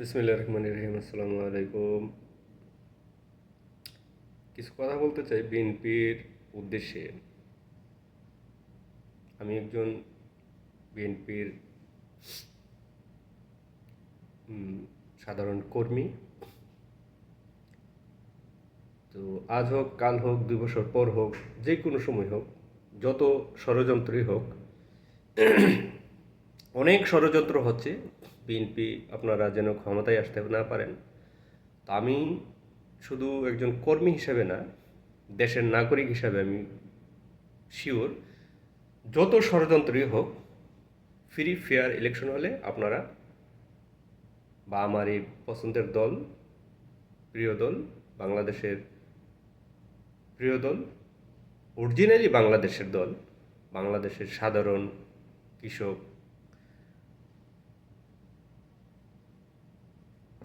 বিসমিল্লাহ রহমান রহিম, আসসালামু আলাইকুম। কিছু কথা বলতে চাই বিএনপির উদ্দেশ্যে। আমি একজন বিএনপির সাধারণ কর্মী। তো আজ হোক, কাল হোক, দুই বছর পর হোক, যে কোনো সময় হোক, যত ষড়যন্ত্রই হোক অনেক ষড়যন্ত্র হচ্ছে। বিএনপি আপনারা যেন ক্ষমতায় আসতে না পারেন। তা আমি শুধু একজন কর্মী হিসেবে না, দেশের নাগরিক হিসাবে আমি শিওর যত ষড়যন্ত্রই হোক ফ্রি ফেয়ার ইলেকশন হলে আপনারা বা আমার এই পছন্দের দল, প্রিয় দল, বাংলাদেশের প্রিয় দল অরিজিনালি বাংলাদেশের দল, বাংলাদেশের সাধারণ কৃষক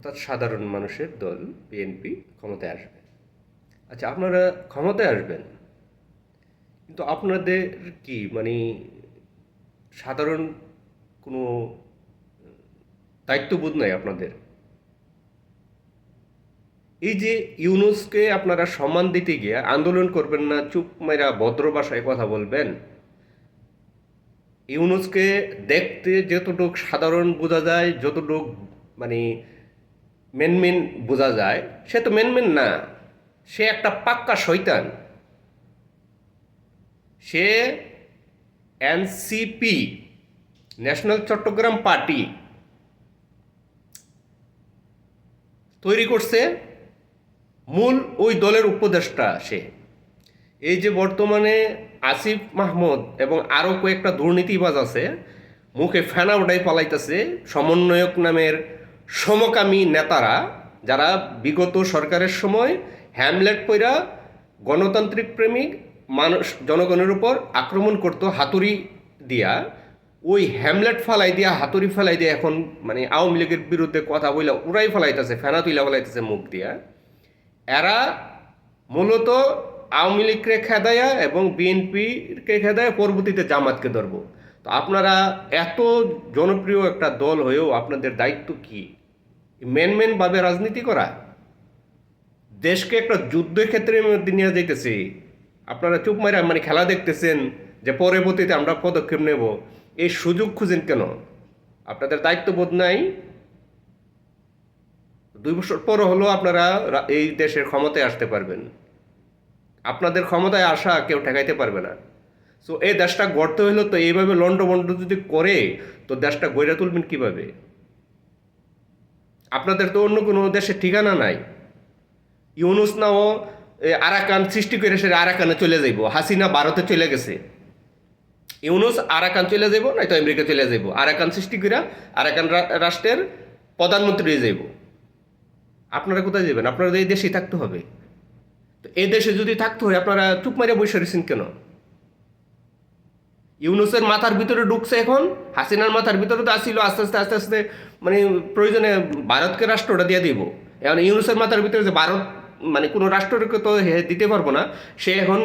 অর্থাৎ সাধারণ মানুষের দল, বিএনপি, ক্ষমতায় আসবে। আচ্ছা আপনারা ক্ষমতায় আসবেন, কিন্তু আপনাদের কি মানে সাধারণ কোনো দায়িত্ববোধ নাই আপনাদের? এই যে ইউনুসকে আপনারা সম্মান দিতে গিয়ে আন্দোলন করবেন না, চুপ মেরা ভদ্র ভাষায় কথা বলবেন, ইউনুসকে দেখতে যতটুক সাধারণ বোঝা যায়, যতটুক মানে মেন মেন বোঝা যায়। সে তো মেন মেন না। সে একটা পাক্কা শৈতান সে এনসিপি, ন্যাশনাল চট্টগ্রাম পার্টি তৈরি করছে। মূল ওই দলের উপদেষ্টা সে। এই যে বর্তমানে আসিফ মাহমুদ এবং আরও কয়েকটা দুর্নীতিবাজ আছে, মুখে ফেনা উঠাই পালাইতেছে। সমন্বয়ক নামের সমকামী নেতারা যারা বিগত সরকারের সময় হ্যামলেট পইরা গণতান্ত্রিক প্রেমিক মানুষ জনগণের উপর আক্রমণ করতো হাতুড়ি দিয়া, ওই হ্যামলেট ফালাই দিয়া, হাতুড়ি ফালাই দিয়া এখন মানে আওয়ামী লীগের বিরুদ্ধে কথা বইলা উড়াই ফেলাইতেছে, ফেনা তুইলা ফেলাইতেছে মুখ দিয়া। এরা মূলত আওয়ামী লীগকে খেদায়া এবং বিএনপিকে খেদায়া পরবর্তীতে জামাতকে ধরবো। তো আপনারা এত জনপ্রিয় একটা দল হয়েও আপনাদের দায়িত্ব কি? মেন মেন ভাবে রাজনীতি করা। দেশকে একটা যুদ্ধক্ষেত্রের মধ্যে নিয়ে যাইতেছে। আপনারা চুপ মারা মানে খেলা দেখতেছেন যে পরবর্তীতে আমরা পদক্ষেপ নেব। এই সুযোগ খুঁজেন কেন? আপনাদের দায়িত্ববোধ নাই। দুই বছর পর হলেও আপনারা এই দেশের ক্ষমতায় আসতে পারবেন। আপনাদের ক্ষমতায় আসা কেউ ঠেকাইতে পারবে না। সো এই দেশটা গড়তে হইল তো এইভাবে লন্ডভন্ড যদি করে, তো দেশটা গড়ে তুলবেন কীভাবে? আপনাদের তো অন্য কোনো দেশের ঠিকানা নাই। ইউনুস নাও আরাকান সৃষ্টি করে সে আরাকানে চলে যাইব। হাসিনা ভারতে চলে গেছে। ইউনুস আরাকান চলে যাইব, নয়তো আমেরিকা চলে যাইব। আরাকান সৃষ্টি করে আরাকান রাষ্ট্রের প্রধানমন্ত্রী যাইব। আপনারা কোথায় যাবেন? আপনারা এই দেশেই থাকতে হবে। তো এই দেশে যদি থাকতে হয়, আপনারা চুপ মারিয়া বসে কেন? ইউনুসের মাথার ভিতরে ঢুকছে এখন, হাসিনার মাথার ভিতরে তো আসছিল আস্তে আস্তে আস্তে আস্তে মানে প্রয়োজনে ভারতকে রাষ্ট্রটা দিয়ে দিব। এখন ইউনুসের মাথার ভিতরে যে ভারত মানে কোনো রাষ্ট্রকে তো দিতে পারব না, সে এখন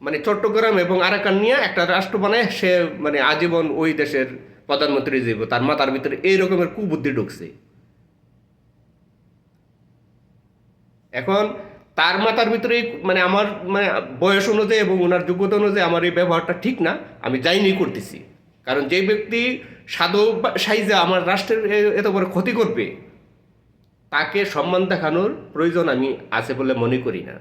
মানে চট্টগ্রাম এবং আরাকান নিয়ে একটা রাষ্ট্র বানায়, সে মানে আজীবন ওই দেশের প্রধানমন্ত্রী যাব। তার মাথার ভিতরে এই রকমের কুবুদ্ধি ঢুকছে। এখন তার মাথার ভিতরে মানে আমার মানে বয়স অনুযায়ী এবং ওনার যোগ্যতা অনুযায়ী আমার এই ব্যবহারটা ঠিক না, আমি যাইনি করতেছি। কারণ যে ব্যক্তি সাধু সাইজে আমার রাষ্ট্রের এত বড় ক্ষতি করবে, তাকে সম্মান দেখানোর প্রয়োজন আমি আছে বলে মনে করি না।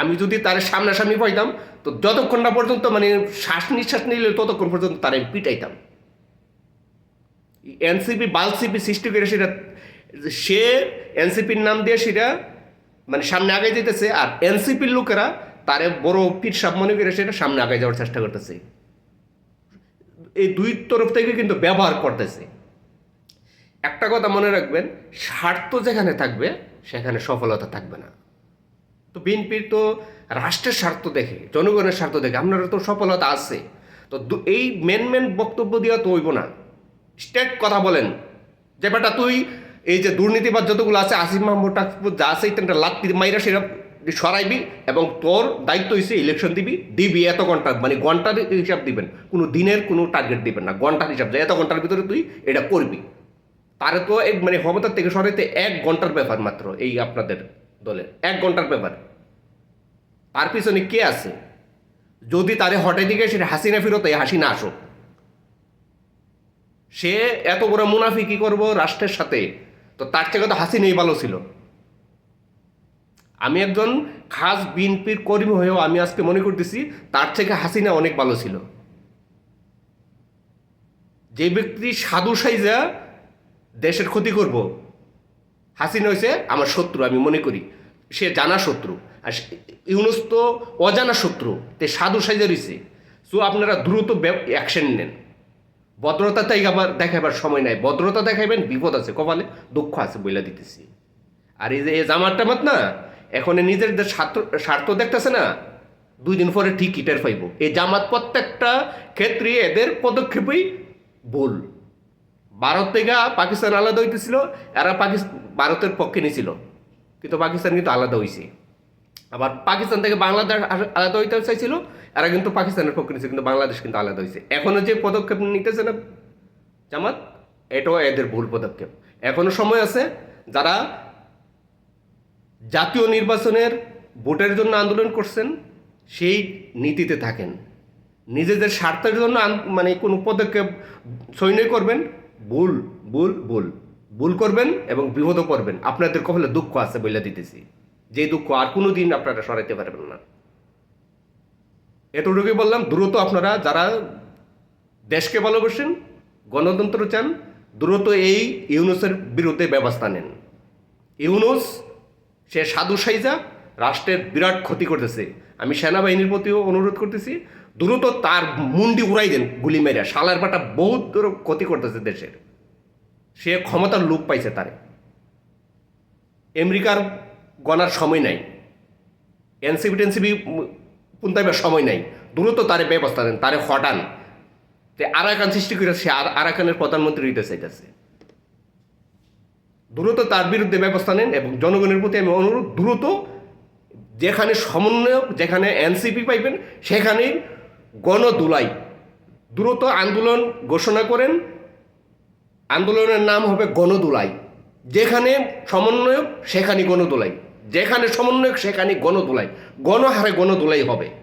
আমি যদি তার সামনাসামনি পাইতাম, তো যতক্ষণ না পর্যন্ত মানে শ্বাস নিঃশ্বাস নিলে ততক্ষণ পর্যন্ত তার আমি পিটাইতাম। এনসিপি, বালসিপি সৃষ্টি করে সেটা, সে এনসিপির নাম দিয়ে সেটা মানে সামনে আগে যেতেছে আর এনসিপির লোকেরা তারে বড় পীর সাপ মনে করে সেটা সামনে আগে যাওয়ার চেষ্টা করতেছে। এই দুই তরফ থেকে কিন্তু ব্যবহার করতেছে। একটা কথা মনে রাখবেন, স্বার্থ যেখানে থাকবে, সেখানে সফলতা থাকবে না। তো বিএনপির তো রাষ্ট্রের স্বার্থ দেখে, জনগণের স্বার্থ দেখে আপনারা তো সফলতা আছে। তো এই মেন মেন বক্তব্য দেওয়া তো হইব না। স্টেট কথা বলেন, যে বেটা তুই এই যে দুর্নীতিবাদ যতগুলো আছে আসিফ মাহমুদ যা আছে এটা লাত্তি মাইরা সেটা সরাইবি এবং তোর দায়িত্ব হয়েছে ইলেকশন দিবি দিবি এত ঘণ্টা মানে ঘণ্টার হিসাব দিবেন, কোনো দিনের কোনো টার্গেট দিবেন না, ঘণ্টার হিসাব যে এত ঘণ্টার ভিতরে তুই এটা করবি। তারে তো এক মানে ক্ষমতার থেকে সরাইতে এক ঘণ্টার ব্যাপার মাত্র এই আপনাদের দলের, এক ঘণ্টার ব্যাপার। তার পিছনে কে আছে? যদি তারে হটে দিকে সেটা হাসিনা ফিরত, এই হাসিনা আসুক। সে এত বড় মুনাফি কি করব রাষ্ট্রের সাথে? তো তার থেকে তো হাসিনাই ভালো ছিল। আমি একজন খাস বিএনপির কর্মী হয়েও আমি আজকে মনে করতেছি, তার থেকে হাসিনা অনেক ভালো ছিল। যে ব্যক্তি সাধু সাইজা দেশের ক্ষতি করব হাসিনা হয়েছে আমার শত্রু, আমি মনে করি। সে জানা শত্রু, আর সে- ইউনুস তো অজানা শত্রু, তে সাধু সাইজা রয়েছে। সো আপনারা দ্রুত অ্যাকশন নেন। ভদ্রতা তাই আবার দেখাবার সময় নাই। ভদ্রতা দেখাইবেন, বিপদ আছে, কপালে দুঃখ আছে বইলা দিতেছি। আর এই যে, এই জামার টামাত না, এখন নিজের যে স্বার্থ স্বার্থ দেখতেছে না, দুই দিন পরে ঠিক ইটার পাইব। এই জামাত প্রত্যেকটা ক্ষেত্রে এদের পদক্ষেপই ভুল। ভারত থেকে পাকিস্তান আলাদা হইতেছিল, এরা পাকিস্তান, ভারতের পক্ষে নিছিল। কিন্তু পাকিস্তান কিন্তু আলাদা হয়েছে আবার পাকিস্তান থেকে বাংলাদেশ আলাদা হইতে চাইছিল, এরা কিন্তু পাকিস্তানের পক্ষে নিচ্ছে কিন্তু বাংলাদেশ কিন্তু আলাদা হয়েছে এখনও যে পদক্ষেপ নিতেছে না জামাত, এটাও এদের ভুল পদক্ষেপ। এখনও সময় আছে যারা জাতীয় নির্বাচনের ভোটের জন্য আন্দোলন করছেন, সেই নীতিতে থাকেন। নিজেদের স্বার্থের জন্য মানে কোনো পদক্ষেপ সৈন্য করবেন, ভুল ভুল ভুল। ভুল করবেন এবং বিপদও করবেন আপনাদের কপালে দুঃখ আছে বলে দিতেছি। যে দুঃখ আর কোনো দিন আপনারা সরাইতে পারবেন না। এতটুকুই বললাম, দ্রুত আপনারা যারা দেশকে ভালোবাসেন, গণতন্ত্র চান, দ্রুত এই ইউনুসের বিরুদ্ধে ব্যবস্থা নেন। ইউনুস, সে সাধু সাইজা, রাষ্ট্রের বিরাট ক্ষতি করতেছে। আমি সেনাবাহিনীর প্রতিও অনুরোধ করতেছি, দ্রুত তার মুন্ডি উড়াই দেন, গুলি মেরে। শালার বাটা বহুত ক্ষতি করতেছে দেশের। সে ক্ষমতার লোপ পাইছে তারে। আমেরিকার গণার সময় নাই। এনসিবি টেনসিবি পুন্তাইবার সময় নাই। দ্রুত তারে ব্যবস্থা দেন, তারে হটান। তে আরাকান সৃষ্টি করে সে আর আরাকানের প্রধানমন্ত্রী হইতে চাইতেছে। দ্রুত তার বিরুদ্ধে ব্যবস্থা নেন এবং জনগণের প্রতি আমি অনুরোধ, দ্রুত যেখানে সমন্বয়ক যেখানে এনসিপি পাইবেন, সেখানেই গণদুলাই। দ্রুত আন্দোলন ঘোষণা করেন। আন্দোলনের নাম হবে গণদুলাই। যেখানে সমন্বয়ক সেখানে গণদুলাই। যেখানে সমন্বয় সেখানে গণ দোলাই গণহারে গণদুলাই হবে।